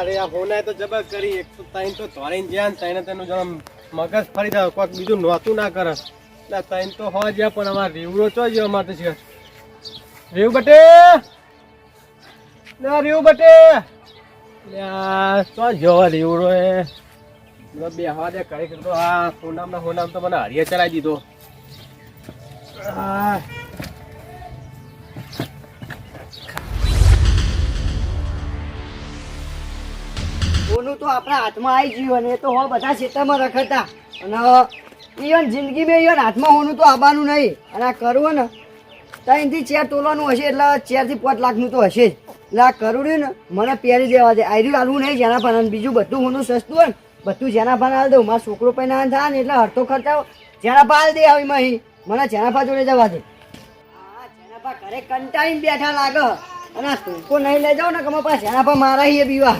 અરે આ હોનાએ તો જબર કરી, એક તો તાઈન તો ધોરીને જ્યાં તાઈને તેનું જમ મગજ ફરી જાય કોઈક બીજું નહોતું ના કરે. એટલે તાઈન તો હોય જ્યાં, પણ અમારે રીવડો ચો જ્યો અમારે તો છે. રીવ બટે! ના, રીવ બટે! ચો જો રીવડો એ? બે હવા દે કરી તો આ હોનામ ના હોનામ તો મને હરિયા ચલાવી દીધો. આપણા હાથમાં આવી ગયું અને એ તો હો બધા ક્ષેત્રમાં રખડતા. અને ઈવન જિંદગીમાં ઈવન હાથમાં હોનું તો આવવાનું નહીં. અને આ કરવું ને ત્રણથી ચેર તોલવાનું હશે એટલે ચેરથી પાંચ લાખનું તો હશે જ. એટલે આ કરવું ને મને પહેરી દેવા દે. આયરું આલવું નહીં, જેના પાન બીજું બધું હોનું સસ્તું હોય ને, બધું જેના પાન હાલ દઉં. મારો છોકરો પૈના થાય ને એટલે હડતો ખર્ચા જેના પર હાલ દે આવી મહી. મને જેના પર જોડે જવા દે. જેના પર ઘરે કંટાળીને બેઠા લાગે. અને ટૂંકો નહીં લઈ જાઉં ને કે મારા પાસે જેના પર મારા બીવા.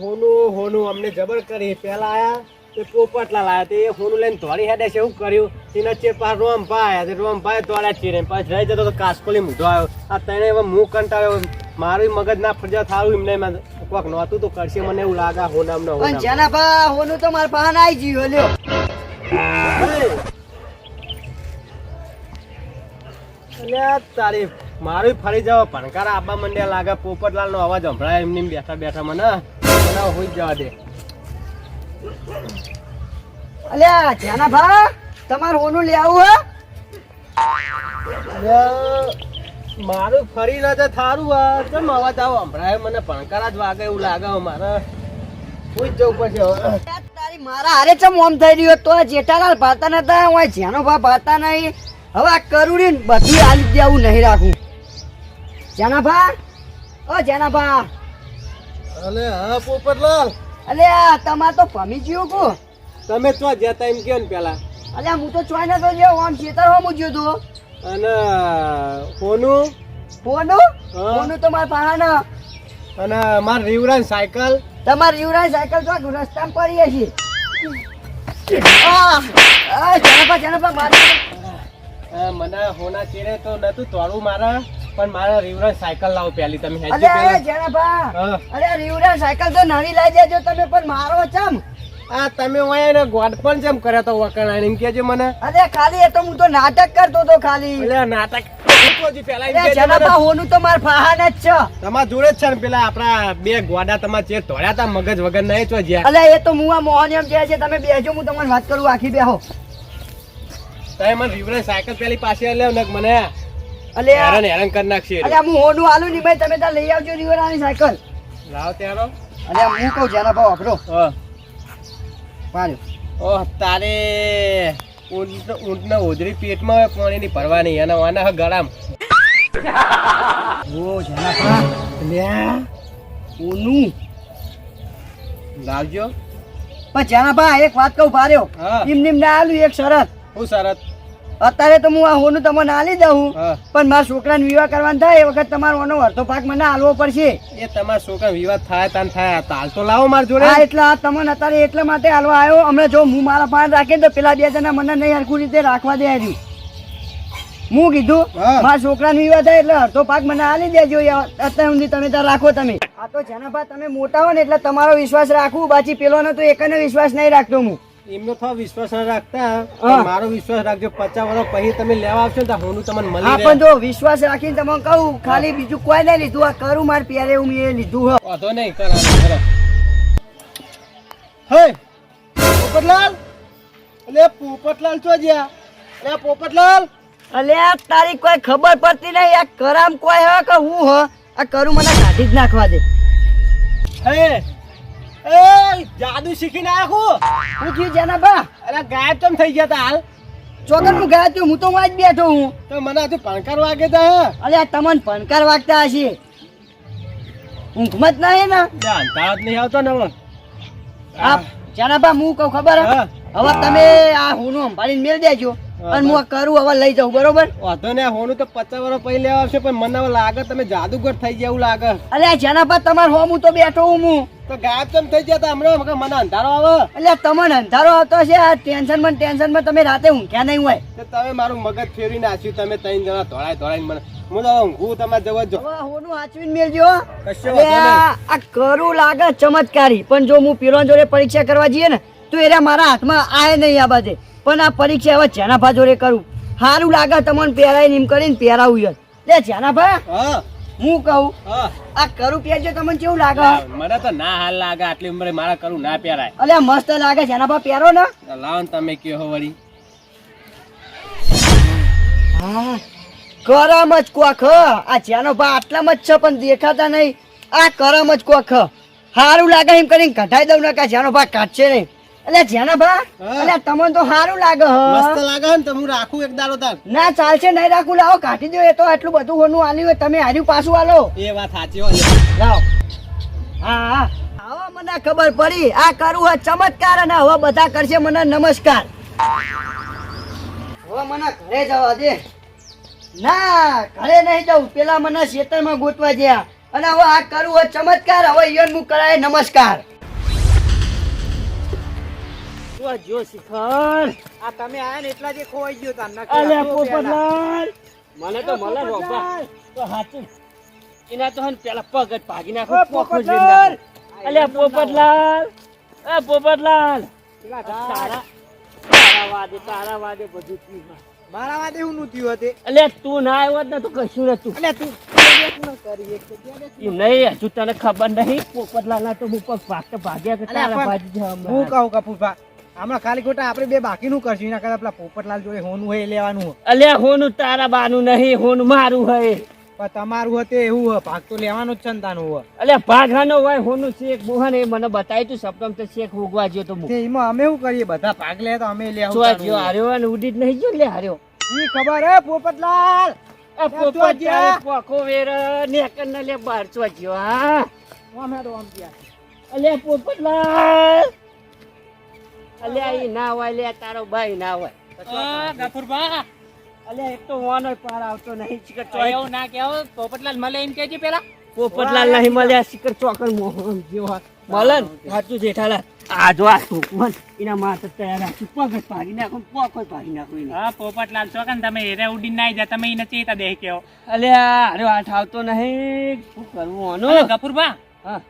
હોનું હોનું અમને જબર કરી. પેલા આયા તે પોપટલા લાયા તે હોનું લઈને ધોળી હેડે છે. એવું કર્યું? તેના ચે પાછ રોમ પાયા રોમ પાય તોડ્યા છીએ પાછ રહી જતો તો કાસકોલી મૂઢો આવ્યો. આ તને હવે મું કંટાળ્યો મારું મગજ ના ફરજા થારું એમને એમાં કોક નહોતું તો કરશે મને એવું લાગે હોનામ ને પણ જેના પા હોનું તો મારા પાસે આવી ગયું લ્યો. અલ્યા તારી મારું ફરી જાવ ભણકાર આબા મંડ્યા લાગે પોપટલાલ નો અવાજ સંભળાય એમની એમ બેઠા બેઠા મને મને હોઈ જ જવા દે. અલ્યા જ્યાના ભા તમારે હોનું લઈ આવું હે. મારું ફરી ના તો થારું આ. કેમ અવાજ આવો? સંભળાય મને ભણકાર જ વાગે એવું લાગે મારે હોઈ જવું પડશે હવે. તારી મારા હારે ચમ ઓમ થઈ રહ્યો તો જેઠાલાલ ભાતા નતા હું જેનો ભા ભાતા નહીં. હવે આ કરુડી બધું આલી દેવું નહીં રાખું. જેના ભા ઓ જેના ભા અલે હા પોપટલાલ અલ્યા તમારે તો ભમી ગયું કો. તમે ચો જતા એમ ને પેલા. અલ્યા હું તો ચોઈ નતો જો આમ ખેતર હો તો. અને ફોનું હા. હોનું તો મારા પાસે અને માર રીવરાન સાયકલ? તમાર યુવરાજ સાયકલ તો રસ્તામાં પડી હશે. આ, આ, જનપા, જનપા, મારી- મને હોના ચેરે તો નતું તોડું મારા. પણ મારા રીવરાન સાયકલ લાવો પેલી તમે હેજી પેલા જનપા. અરે, યુવરાજ સાયકલ તો નવી લઈ જજો તમે પણ મારો ચમ? આ તમે ઓય ને ગોડ પણ જેમ કરે તો વકણા એમ કેજો મને. અરે ખાલી એ તો હું તો નાટક કરતો તો ખાલી. એટલે નાટક હજી પેલા એમ અરે, કહેજો મને. જનપા, હોનું તો મારા ફાહાને જ છે. તમારા જોડે જ છે ને પેલા આપણા બે ગોડા તમારા ચેર મગજ વગર નહીં જ્યાં. એ તો હું આ મોહન એમ છે તમે બેજો હું તમને વાત કરું આખી બેહો. તમે મને સાયકલ પેલી પાસે લેવ મને. અલે હેરાન હેરાન કરી નાખશે અલે હું હોનું આલું નહીં ભાઈ તમે ત્યાં લઈ આવજો રીવરાની સાયકલ. લાવ ત્યારો અલે હું કહું જનપા વાપરો હા. પાડ્યો. ઓહ તારે ઊંટ ઓજરી પેટમાં પાણીની ભરવાની અને આના ગળામ. ઓ લાવજો. પણ જનાભા એક વાત કહું ભાર્યો. એમ નીમ ના આલુ એક શરત. હું શરત? અત્યારે તો હું આ હોનું તમને આલી દઉં પણ મારા છોકરાને વિવાહ કરવાનો થાય એ વખત તમારો ઓનો અડધો પાક મને આલવો પડશે. એ તમારા છોકરા વિવાહ થાય તાન થાય તાલ તો લાવો મારા જોડે. હા એટલે આ તમને અત્યારે એટલા માટે આલવા આવ્યો. હમણાં જો હું મારા પાન રાખે તો પેલા બે જણા મને નહીં હરખું રીતે રાખવા દે હજી. હું કીધું મારા છોકરાનો વિવાહ થાય એટલે અડધો પાક મને આલી દેજો અત્યારે સુધી તમે ત્યાં રાખો તમે. આ તો જેના ભાઈ તમે મોટા હો ને એટલે તમારો વિશ્વાસ રાખવું બાકી પેલોનો તો એકને વિશ્વાસ નહીં રાખતો હું. એમનો થોડો વિશ્વાસ રાખતા મારો વિશ્વાસ રાખજો. પચાસ વર્ષ પછી તમે લેવા આવશો ને તો હું તમને હા મળી પણ રહે. જો વિશ્વાસ રાખીને તમને કહું ખાલી બીજું કોઈ નહીં લીધું. આ કરું મારે પ્યારે હું એ લીધું હો. વાંધો નહીં કરો કરો હે પોપટલાલ? અલે પોપટલાલ છો જ્યા? અલે પોપટલાલ? અલે તારી કોઈ ખબર પડતી નહીં. આ કરામ કોઈ હે કે હું હ? આ કરું મને કાઢી જ નાખવા દે. હે એ જાદુ શીખીને આખું હું? થયું જેના બા. અરે ગાયબ કેમ થઈ ગયા તા હાલ? ચોગન હું ગાયબ થયું હું તો વાંચ બેઠો હું. તો મને હજુ પણકાર વાગે તા અરે તમને પણકાર વાગતા હશે. ઊંઘમાં જ નહીં ને. બે અંધાર જ નહીં આવતો ને હવે. આ જેના બા હું કહું ખબર? હવે તમે આ હું સંભાળીને મેળ દેજો. અને હું આ કરું હવે લઈ જાઉં બરોબર? વાંધો ને હોનું તો પચાસ વર્ષ લેવા આવશે પણ મને હવે લાગે તમે જાદુગર થઈ ગયા એવું લાગે. અલે જેના પર તમારે હોમ હું તો બેઠો હું હું. તો ગાયબ કેમ થઈ ગયા તા? હમણાં મને અંધારો આવે. એટલે તમને અંધારો આવતો છે આ ટેન્શનમાં ટેન્શનમાં તમે રાતે ઊંઘ્યા નહીં હોય. તો તમે મારું મગજ ફેરવી નાખ્યું તમે ત્રણ જણા ધોળાય ધોળાય મને હું તો ઊંઘું તમારે જવા જો હોનું હાચવીને નહીં. આ કરું લાગે ચમત્કારી પણ જો હું પીરો જોડે પરીક્ષા કરવા જઈએ ને તો એરા મારા હાથમાં આય નહીં આ બાજે પણ આ પરીક્ષા હવે જેનાભા જોડે કરું? સારું લાગે તમને પહેરાય એમ કરીને પહેરાવું યાર. લે જેનાભા હા. હું કહું? આ કરું પહેરજો તમને કેવું લાગે? મને તો ના હાલ લાગે આટલી ઉંમરે મારા કરું ના પહેરાય. અલ્યા મસ્ત લાગે જેનાભા પહેરો ને. લાવો ને તમે કયો વળી. હા. કરમ જ કોખ આ જેનો ભા આટલામાં જ છે પણ દેખાતા નહીં. આ કરમ જ કોખ સારું લાગે એમ કરીને કઢાઈ દઉં ને કે જેનો ભા કાઢશે નહીં. એટલે જેના ભા અલે તમને તો સારું લાગે મસ્ત લાગે ને તમે રાખું એક દાડો તાર. ના ચાલશે નહીં રાખું. લાવો કાઢી દો એ તો આટલું બધું હોનું આલ્યું હોય તમે હાર્યું પાછું આલો. એ વાત સાચી હોય લાવો. હા હા. હવે મને ખબર પડી આ કરું હોય ચમત્કાર અને હવે બધા કરશે મને નમસ્કાર. હવે મને ઘરે જવા દે. ના ઘરે નહીં જવું. પેલા મને ખેતરમાં ગોતવા ગયા અને હવે આ કરું હોય ચમત્કાર હવે ઈયન મુક કરાય નમસ્કાર. જો શિખર. આ તમે આયા ને એટલા જે ખોવાઈ ગયો તા અલે પોપટલાલ. મને તો મળે રોપા તો હાચું. એના તો હન પેલા પગ જ ભાગી નાખો ઓ પોપટલાલ. અલે પોપટલાલ. એ પોપટલાલ. પેલા તારા તારા વાદે તારા વાદે બધું થયું મારા વાદે હું નું અલે તું ના આવ્યો ને તો કશું નતું. અલે તું એક ન કરી એક તો ત્યાં ઈ નહીં હજુ તને ખબર નહીં પોપટલાલ તો હું પગ ભાગતા ભાગ્યા કે તારા ભાજી હું કહું કહું કપૂરભા હમણાં ખાલી ખોટા આપણે બે બાકીનું કરશું. એના કરતા પેલા પોપટલાલ જોડે હોનું હોય એ લેવાનું. અલ્યા હોનું તારા બાનું નહીં હોનું મારું હોય. પણ તમારું હતું એવું હોય ભાગ તો લેવાનો જ છે ને તાનું હોય. અલ્યા ભાગવાનો હોય હોનું શેખ મોહન એ મને બતાવી તું સપ્તમ તો શેખ ઉગવા ગયો તો એમાં અમે શું કરીએ? બધા ભાગ લે તો અમે લે ચોવા ગયો હાર્યો અને ઉડી જ નહીં ગયો લે હાર્યો. એ ખબર હે પોપટલાલ? એ ચોવા પોપટ ગયા. તારે પોખો વેર નેકર ને લે બહાર ચોવા હા. આમ હેડો આમ. અલ્યા પોપટલાલ! અલ્યા ઈ ના હોય લે તારો ભાઈ ના હોય. ગફુરભા. અલ્યા એક તો વાનો પાર આવતો નહીં ચિકર ચોય. એવું ના કેવો પોપટલાલ મળે એમ કેજી પેલા. પોપટલાલ નહીં મળ્યા ચિકર ચોકર મોહન જેવા મલન ને સાચું જેઠાલાલ આ જો આ સુકમન એના માથે તૈયાર રાખી પગ પાડી ભાગી નાખો પોક ભાગી નાખો હા પોપટલાલ ચોકન તમે એરે ઉડીને ના જા તમે એને ચેતા દે કેવો. અલ્યા અરે આઠ આવતો નહીં. શું કરવું આનો? ગફુરભા.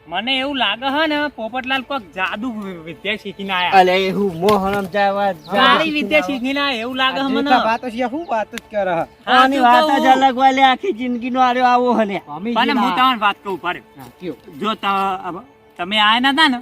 મને એવું લાગે હે ને પોપટલાલ કોક જાદુ વિદ્યા શીખીને આયા. અલે એવું મોહન જાય સારી વિદ્યા શીખીને આયા એવું લાગે હે મને? વાત છે શું વાત જ કરે આની વાત જ અલગ વાલે આખી જિંદગી નો આર્યો આવો હને પણ હું તમને વાત કહું પાડે. જો તમે આયા નતા ને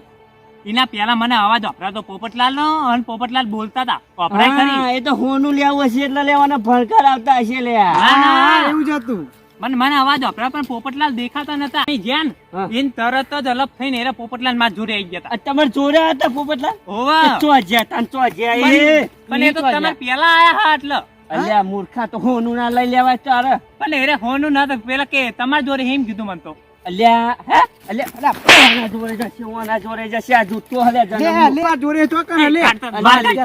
એના પેલા મને અવાજ વપરાતો પોપટલાલ નો અને પોપટલાલ બોલતા હતા વપરાય ખરી. એ તો હોનું લેવું હશે એટલે લેવાના ભણકાર આવતા હશે લે. હા, એવું જ હતું. મને મને અવાજ વપરા પણ પોપટલાલ દેખાતા નતા. અહીં જ્યાં હા. તરત જ અલગ થઈને એરા પોપટલાલમાં જોડે આવી ગયા તમારે જોડે હતા પોપટલાલ? હોવા. ચો જ્યા તાન ચો જ્યા એ પણ એ તો તમે પેલા આયા હા એટલે. અલ્યા મૂર્ખા તો હોનું ના લઈ લેવાય તારે. પણ એરે હોનું ના તો પેલા કે તમારા જોડે એમ કીધું મને તો. અલ્યા હે? અલ્યા જોડે જશે ઓના જોડે જશે આ જૂતો હલે લે, લે, તો કર.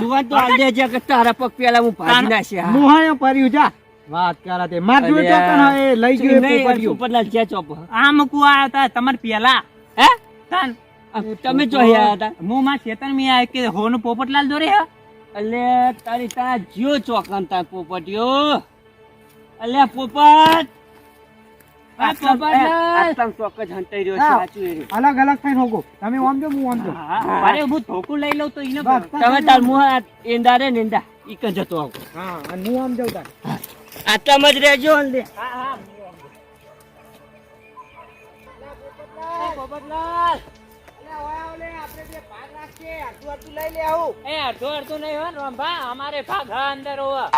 જુવાન તો તારા પગ પેલા હું ભાજી નાખશે હા. પર્યું જા. વાત કરા તે. માર જોડે તો હે લઈ ગયો પોપડિયું. પોપટલાલ જ્યાં ચોપ આ મકુ આયા તા તમાર પેલા. હે? તાન. તમે જો આયા હતા હું માં ચેતન મે આયા કે હોન પોપટલાલ દોરે હે? અલે તારી તા જીઓ ચોકન તા પોપટિયો અલે પોપટ. અલગ અલગ થઈને હોગો. તમે આમ જો હું આમ જો. અરે હું. ધોકું લઈ લઉં તો બસ. તમે તાર મુહ એંડા રે ને એંડા. ઈ કન જતો આવો. હા હું આમ જાઉં તાર. આટલામાં જ રહેજો ને અમારે ભાગ હા અંદર હોવા.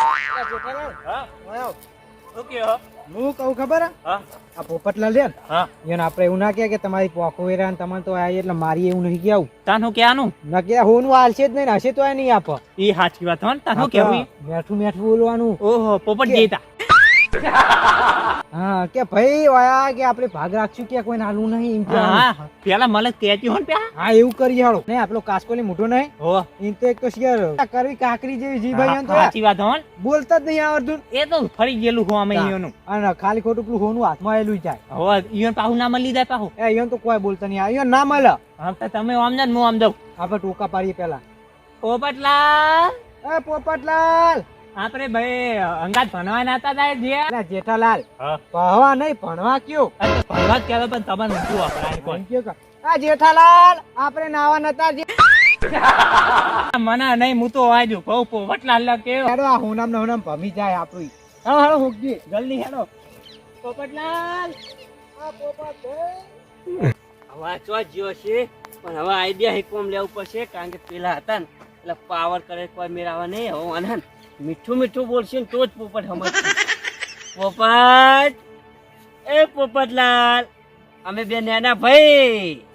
હા હું કહું ખબર હા? આ પોપટલાલ છે હા. એને આપણે એવું ના કહે કે તમારી પોખો વેરા તમારે તો આ એટલે મારી એવું નહીં કેવું તાનું ક્યાંનું? ના કે હોનું હાલશે જ નહીં હશે તો એ નહીં આપો. એ સાચી વાત હો તાનું કેવું મેઠું મેઠું બોલવાનું. ઓહો પોપટ જેતા હા કે ભાઈ વાયા કે આપણે ભાગ રાખશું કે કોઈ નાલું નહીં એમ કહેવાનું. હા. પેલા મને કેતી હો ને હા એવું કરી હાલો. નહીં આપણો કાસકોલી મોટો નહીં. હો. એમ તો એક તો શિયર કરવી કાકરી જેવી જી ભાઈ તો સાચી વાત હોન બોલતા જ નહીં આવડતું એ તો ફરી ગયેલું હો અમે ઈયોનું. અને ખાલી ખોટું પેલું હોનું હાથમાં આવેલું જાય. હો ઈયોન પાહુ ના મળી જાય પાહુ એ ઈયોન તો કોઈ બોલતા નહીં. ઈયોન ના મળે હા તો તમે આમ ને હું આમ જાઉં. આપણે ટોકા પાડીએ પેલા પોપટલાલ! એ પોપટલાલ! આપણે ભાઈ અંગાત ભણવા નાતા હતા જે? અલા જેઠાલાલ. ભણવા નહીં ભણવા કયો? ભણવા જ કહેવાય પણ તમારે ઊંચું વપરાય કોણ? કયો? આ જેઠાલાલ આપણે નાવા નતા જે મને નહીં હું તો વાજુ કહું પોપટલાલ લા કેવો? હેડો આ હુનામ ને હોનામ ભમી જાય આપણી હા હા હુકજી જલ્દી હેડો. પોપટલાલ! હવે ચો જ્યો છે પણ હવે આઈડિયા હિકોમ લેવું પડશે કારણ કે પેલા હતા ને. એટલે પાવર કરે, કોઈ મેળાવા નહીં હવે આને ને મીઠું મીઠું બોલશે ને તો જ પોપટ સમજશે. પોપટ, એ પોપટલાલ અમે બે નાના ભાઈ.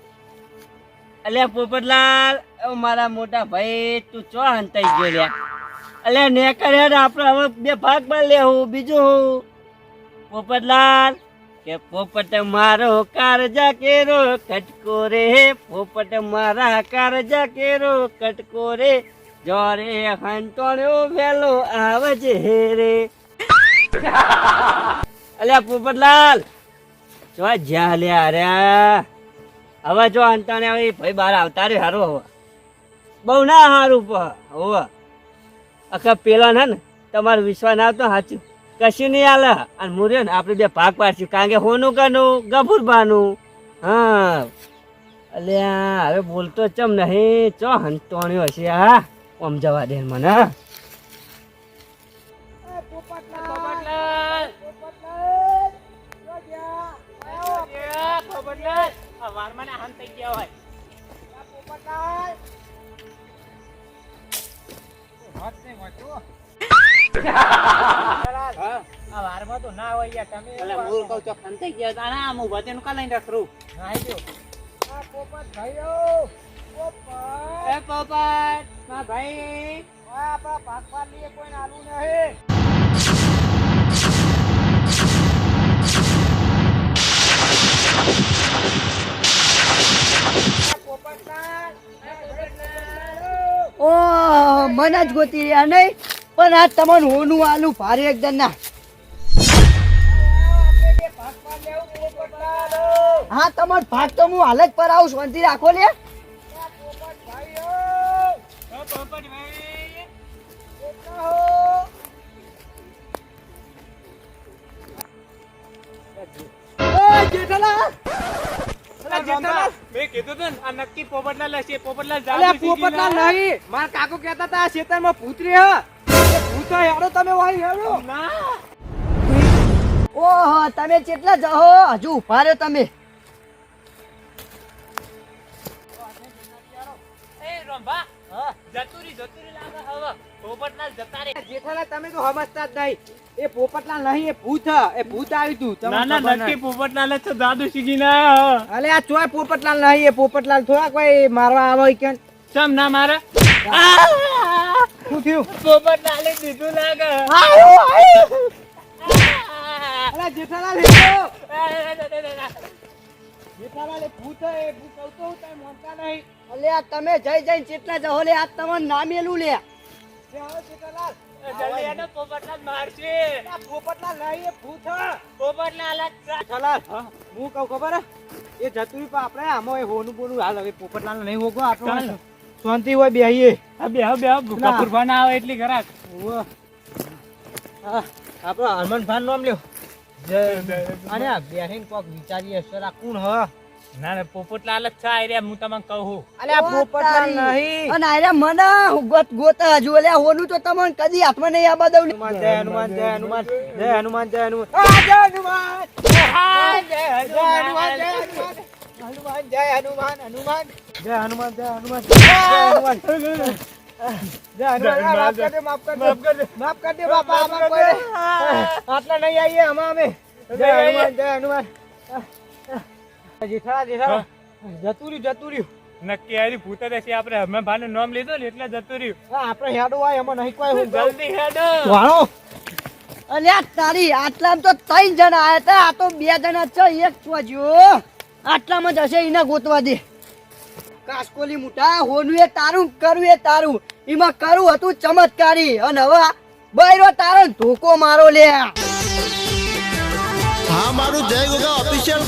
અલ્યા પોપટલાલ મારા મોટા ભાઈ, તું ચો હંતાઈ ગયો લ્યા? અલ્યા ને કર્યા આપણે હવે બે ભાગમાં લેવું બીજું પોપટલાલ કે પોપટ મારો કારજા કેરો, કટકો રે, પોપટ મારા કારજા કેરો, કટકો રે. જોરે હંટોણ્યો વેલો આવજે રે. અલ્યા પોપટલાલ, જો જ્યાં લ્યા અરે હવે જો અંતાણે હવે ભાઈ બહાર આવતા રે હારો હવે. બહુ ના હારું હવે. આખા પેલા ને, તમારો વિશ્વાસ ના આવતો, સાચું. કશું નહીં આલે અને મુરે ને, આપણે બે ભાગ પાડશું, કારણ કે હોનું કનું ગફુરબાનું હા. અલ્યા હવે બોલતો ચમ નહીં. ચો હંતોણ્યો હશે, હા. ઓમ જવા દે મને, હા. પોપટલાલ પોપટલાલ આ વારમાં ના હોય તો ના હોય યાર તમે અલા, હું કહું છો હંતાઈ ગયા. તા. ના, હું વજન કાં લઈને નાઈ ગયો એ પોપટ, મારા ભાઈ. ઓ મને જ ગોતી રહ્યા નહીં. પણ આ તમને હોનું આલુ ભારે એકદમ ના. હા તમારો ભાગ તો હું હાલ જ પર આવું શાંતિ રાખો લે. મેં કીધું તું ને, આ નક્કી પોપટલાલ હશે પોપટલાલ પોપટલાલ નહીં. મારા કાકો કહેતા હતા આ ખેતરમાં પૂતરી હ. હેડો તમે વાહી હેડો ના. ઓહો તમે કેટલા જહો હજુ ઊભા રહ્યો તમે. એ રંભા જતુરી જતુરી લાગે હવે. પોપટલાલ જતા તમે તો સમજતા જ નહીં. એ પોપટલાલ નહીં એ ભૂત હ. એ ભૂત આવ્યું તું. ના ના નક્કી પોપટલાલ જ તો શીખી ના અલે આ ચોય પોપટલાલ નહીં એ પોપટલાલ થોડા કોઈ મારવા આવે કેમ કે ચમ ના મારે? શું થયું? પોપટલાલે દીધું લાગે. અલે જેઠાલાલ હેડો જેઠાલાલ ભૂત એ ભૂત કહું હું તમે માનતા નહીં. અલે આ તમે જઈ જઈને જહો લે આ તમને નામેલું લે. જે હવે જેઠાલાલ. જલ્દી આનો પોપટલાલ મારશે. આ પોપટલાલ નહીં એ ભૂત પોપટલાલ જેઠાલાલ હું કહું ખબર હે? એ જતુરી પર આપણે આમાં એ હોનું બોનું હાલ હવે પોપટલાલ નહીં હોગો આટલો. શાંતિ હોય બેહીએ આ બે બે કપૂર બના આવે એટલી ખરાક. આપડો હા, આપણો હનુમાન ભાન નામ લ્યો. અને આ બેહીને કોક વિચારીએ સર આ કોણ હ? ના ના પોપટલાલ જ છે આ હું તમને કહું અલે આ પોપટલાલ નહીં. અને મને ગોત ગોત હજુ. અલે હોનું તો તમને કદી હાથમાં નહીં આબા દઉં હનુમાન જય હનુમાન જય હનુમાન જય હનુમાન જય હનુમાન. જય હનુમાન. જય હનુમાન જય હનુમાન. હનુમાન જય હનુમાન હનુમાન. જય હનુમાન જય હનુમાન જય હનુમાન. જય હનુમાન. માફ કર દે માફ કર દે માફ કર દે બાપા આમાં કોઈ આટલા નહીં આવીએ હમા અમે. જય હનુમાન જય હનુમાન. જેઠાલા જેઠાલા જતું રહ્યું જતું રહ્યું નક્કી હારી ભૂત આપણે અમે ભાને નામ લીધું ને એટલે જતું રહ્યું આપણે હેડો હોય એમાં નહીં કોઈ હું જલ્દી હેડો. વાળો. અલે આ તારી આટલામાં તો ત્રણ જણા આયા હતા આ તો બે જણા છે એક ચોજ્યો. આટલામાં જ હશે એને ગોતવા દે. કાસકોલી મુટા હોનું એ તારું કરવું એ તારું. એમાં કરું હતું ચમત્કારી. અને હવે બૈરો તારો ધોકો મારો લે. હા, મારું જય ગોગા ઓફિશિયલ